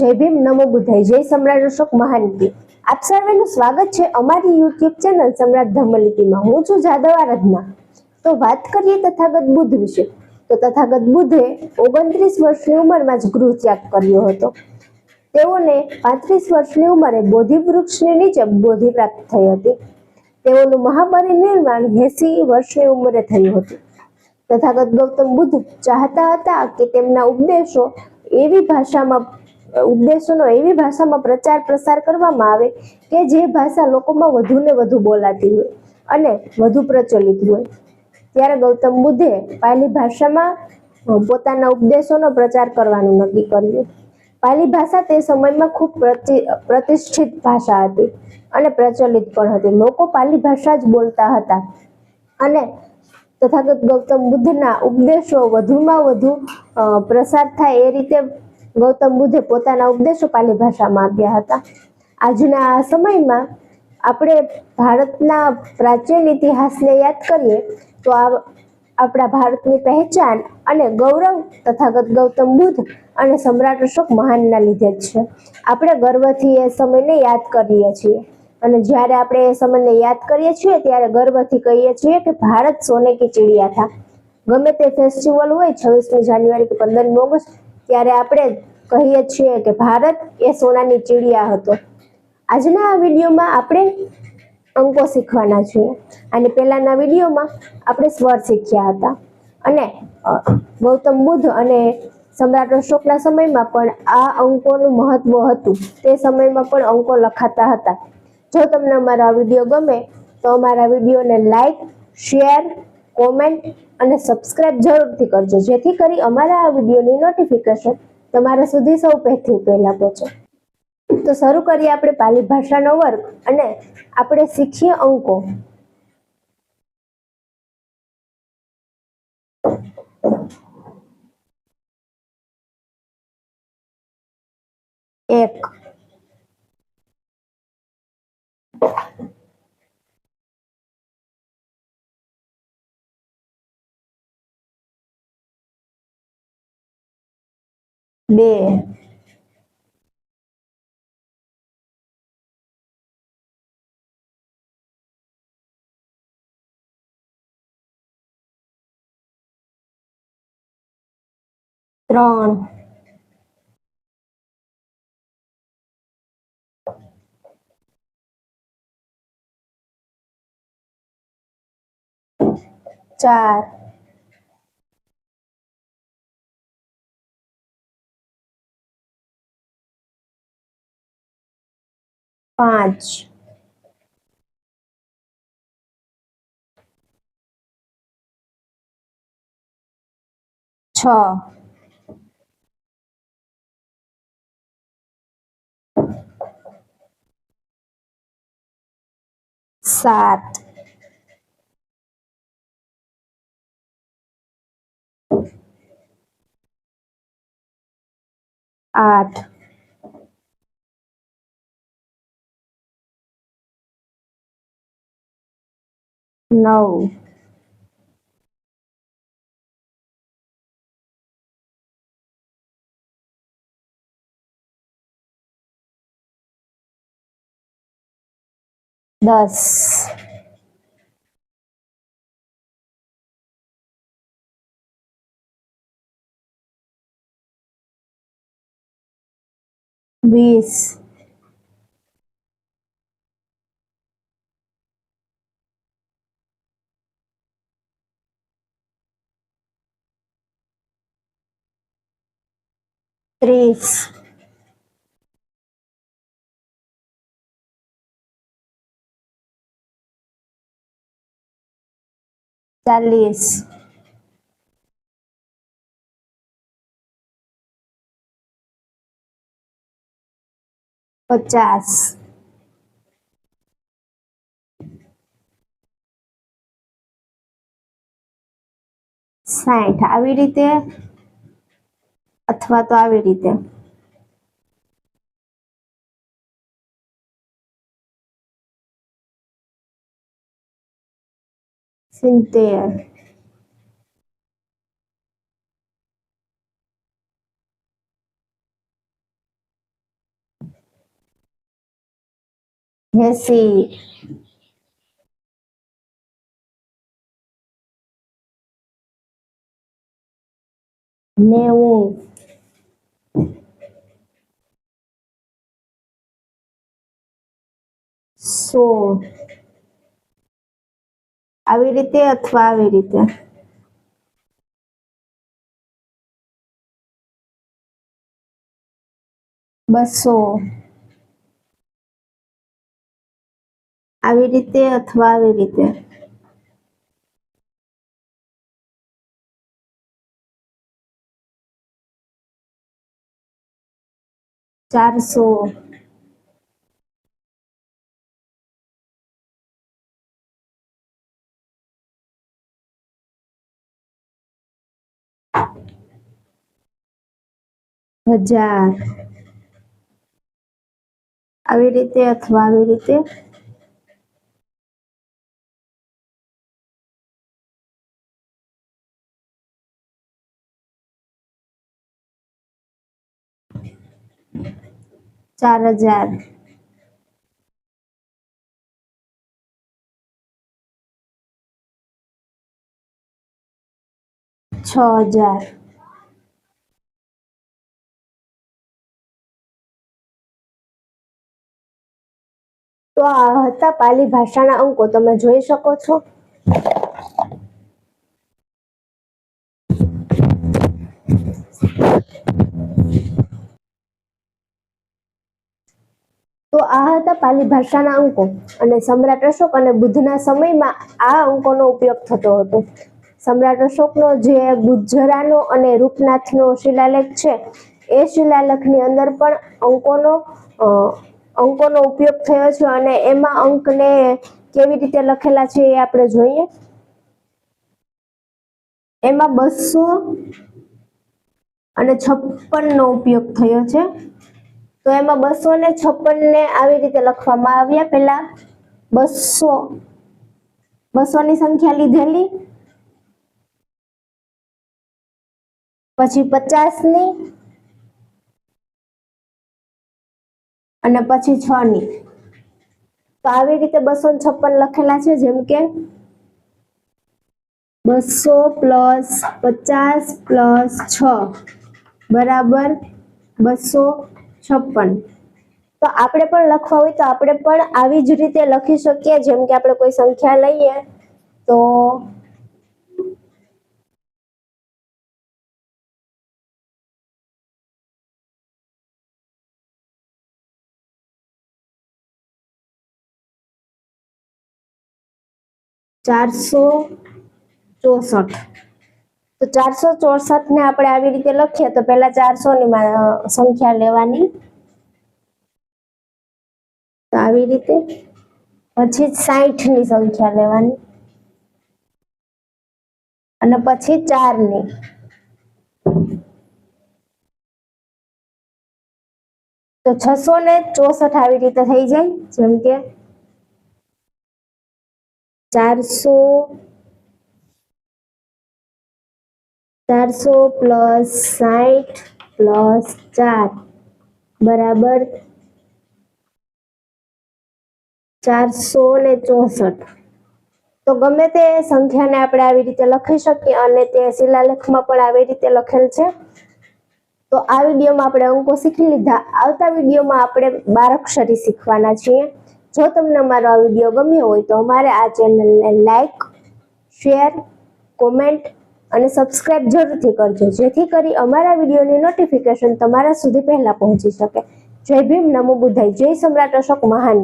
જય ભીમ, નમો બુદ્ધાય જય સમ્રાટ અશોક મહાનગી આપ સર્વેનું સ્વાગત છે અમારી યુટ્યુબ ચેનલ સમ્રાટ ધર્મલિપિમાં હું છું જાદવ આરાધના. તો વાત કરીએ તથાગત બુદ્ધ વિશે. તો તથાગત બુદ્ધે ઓગણત્રીસ વર્ષની ઉંમરમાં જ ગૃહ ત્યાગ કર્યો હતો. તેઓને પાંત્રીસ વર્ષની ઉંમરે બોધિ વૃક્ષની નીચે બોધિ પ્રાપ્ત થઈ હતી. તેઓનું મહાપરિનિર્વાણ એસી વર્ષની ઉંમરે થયું હતું. તથાગત ગૌતમ બુદ્ધ ચાહતા હતા કે તેમના ઉપદેશો એવી ભાષામાં ઉપદેશોનો એવી ભાષામાં પ્રચાર પ્રસાર કરવામાં આવે કે જે ભાષા લોકોમાં વધુને વધુ બોલાતી હોય અને વધુ પ્રચલિત હોય. ત્યારે ગૌતમ બુદ્ધે પાલી ભાષામાં પોતાના ઉપદેશોનો પ્રચાર કરવાનું નક્કી કર્યું. પાલી ભાષા તે સમયમાં ખૂબ પ્રતિ- પ્રતિષ્ઠિત ભાષા હતી અને પ્રચલિત પણ હતી. લોકો પાલી ભાષા જ બોલતા હતા અને તથાગત ગૌતમ બુદ્ધના ઉપદેશો વધુમાં વધુ પ્રસાર થાય એ રીતે ગૌતમ બુદ્ધે પોતાના ઉપદેશો પાલી ભાષામાં આપ્યા હતા. આજના સમયમાં આપણે ભારતના પ્રાચીન ઇતિહાસને યાદ કરીએ તો આ આપણા ભારતની પહેચાન અને ગૌરવ તથાગત ગૌતમ બુદ્ધ અને સમ્રાટ અશોક મહાનના લીધે જ છે. આપણે ગર્વથી એ સમયને યાદ કરીએ છીએ. અને જ્યારે આપણે એ સમયને યાદ કરીએ છીએ ત્યારે ગર્વથી કહીએ છીએ કે ભારત સોને કી ચિડિયા થા. ગમે તે ફેસ્ટિવલ હોય, છવ્વીસમી જાન્યુઆરી કે પંદરમી ઓગસ્ટ ત્યારે આપણે કહીએ છીએ કે ભારત એ સોનાની ચીડિયા હતો. આજના આ વિડીયોમાં આપણે અંકો શીખવાના છીએ અને પહેલાના વિડીયોમાં આપણે સ્વર શીખ્યા હતા. અને ગૌતમ બુદ્ધ અને સમ્રાટ અશોકના સમયમાં પણ આ અંકોનું મહત્વ હતું. તે સમયમાં પણ અંકો લખાતા હતા. જો તમને અમારો આ વીડિયો ગમે તો અમારા વિડીયોને લાઈક, શેર, કોમેન્ટ અને સબસ્ક્રાઇબ જરૂરથી કરજો. જેથી કરી અમારા આ વિડીયોની નોટિફિકેશન તમારા સુધી સૌ પહેથી પહેલાં પહોંચે. તો શરૂ કરીએ આપણે પાલી ભાષાનો વર્ગ અને આપણે શીખીએ અંકો. બે. ત્રણ. ચાર. પાંચ. છ. સાત. આઠ. no. Thus. Ways ત્રીસ ચાલીસ પચાસ સાઠ આવી રીતે અથવા તો આવી રીતે. સિત્તેર. એસી. નેવું. સો આવી રીતે અથવા આવી રીતે? બસો. આવી રીતે અથવા આવી રીતે? ચારસો. હજાર. આવી રીતે અથવા આવી રીતે ચાર હજાર. છ હજાર. તો આ હતા પાલી ભાષાના અંકો. તમે જોઈ શકો છો. તો આ હતા પાલી ભાષાના અંકો. અને સમ્રાટ અશોક અને બુદ્ધના સમયમાં આ અંકોનો ઉપયોગ થતો હતો. સમ્રાટ અશોકનો જે ગુજરાનો અને રૂપનાથનો શિલાલેખ છે, એ શિલાલેખની અંદર પણ અંકોનો અંકોનો ઉપયોગ થયો છે અને એમાં અંકને કેવી રીતે લખેલા છે એ આપણે જોઈએ. એમાં બસો અને છપ્પન નો ઉપયોગ થયો છે. તો એમાં બસો ને છપ્પન ને આવી રીતે લખવામાં આવ્યા. પેલા બસો બસો ની સંખ્યા લીધેલી. પછી પચાસ અને પછી છ ની. તો આવી રીતે બસો છપ્પન લખેલા છે, જેમ કે બસો પ્લસ પચાસ પ્લસ છ બરાબર બસો છપ્પન. તો આપણે પણ લખવા હોય તો આપણે પણ આવી જ રીતે લખી શકીએ, જેમ કે આપણે કોઈ સંખ્યા લઈએ તો ચારસો ચોસઠ. તો ચારસો ચોસઠ ને આપણે આવી રીતે લખીએ તો પહેલા ચારસો ની સંખ્યા લેવાની. તો આવી રીતે પછી સાઠની સંખ્યા લેવાની. અને પછી ચારની તો છસો ને ચોસઠ આવી રીતે થઈ જાય, જેમ કે ચારસો ચારસો પ્લસ સાઠ પ્લસ ચાર. બરાબર? ચારસો ને ચોસઠ. તો ગમે તે સંખ્યાને આપણે આવી રીતે લખી શકીએ અને તે શિલાલેખમાં પણ આવી રીતે લખેલ છે. તો આ વિડીયોમાં આપણે અંકો શીખી લીધા. આવતા વિડીયોમાં આપણે બારાક્ષરી શીખવાના છીએ. જો તમને અમારો આ વીડિયો ગમ્યો હોય તો અમારે આ ચેનલને લાઈક, શેર, કોમેન્ટ અને સબસ્ક્રાઇબ જરૂરથી કરજો, જેથી કરી અમારા વિડીયોની નોટિફિકેશન તમારા સુધી પહેલાં પહોંચી શકે. જય ભીમ, નમો બુદ્ધાય, જય સમ્રાટ અશોક મહાન